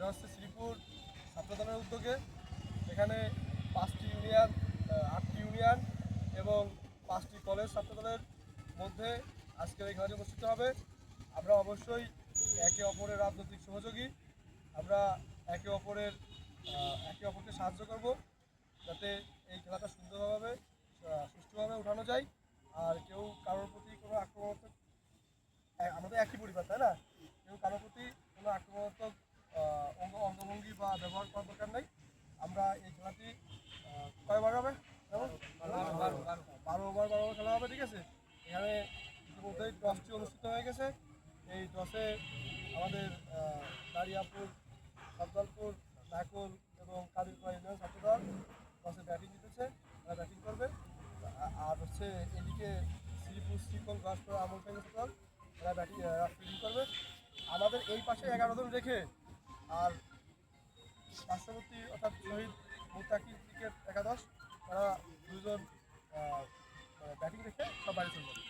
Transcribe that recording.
দারিয়াপুর ছাত্রদলের উদ্যোগে। এখানে পাঁচটি ইউনিয়ন আটটি ইউনিয়ন এবং পাঁচটি কলেজ ছাত্রদলের মধ্যে আজকের এই খেলাটি অনুষ্ঠিত হবে। আমরা অবশ্যই একে অপরের রাজনৈতিক সহযোগী। আমরা একে অপরের একে অপরকে সাহায্য করব যাতে এই খেলাটা সুন্দরভাবে সুষ্ঠুভাবে উঠানো যায়। আর কেউ কারোর প্রতি কোনো আক্রমণাত্মক আমাদের একই পরিবার, তাই না? কেউ কারোর প্রতি কোনো আক্রমণাত্মক এই খেলাটি কয়বার হবে? বারো ওভার, বারো খেলা হবে, ঠিক আছে? এখানে ইতিমধ্যেই টসটি অনুষ্ঠিত হয়ে গেছে। এই টসে আমাদের দারিয়াপুর সাবদালপুর নাকুল এবং কাদিরপাড়া ইউনিয়ন ছাত্রদল টসে ব্যাটিং জিতেছে, তারা ব্যাটিং করবে। আর হচ্ছে এদিকে শ্রীপুর শ্রীকল ঘাসপুর আমল ছাত্রদল, তারা ব্যাটিং ফিল্ডিং করবে। আমাদের এই পাশে এগারো জন রেখে, আর পার্শ্ববর্তী অর্থাৎ শহীদ মুতাকি ক্রিকেট একাদশ তারা দুজন ব্যাটিং রেখে সব চলবে ঠিক আছে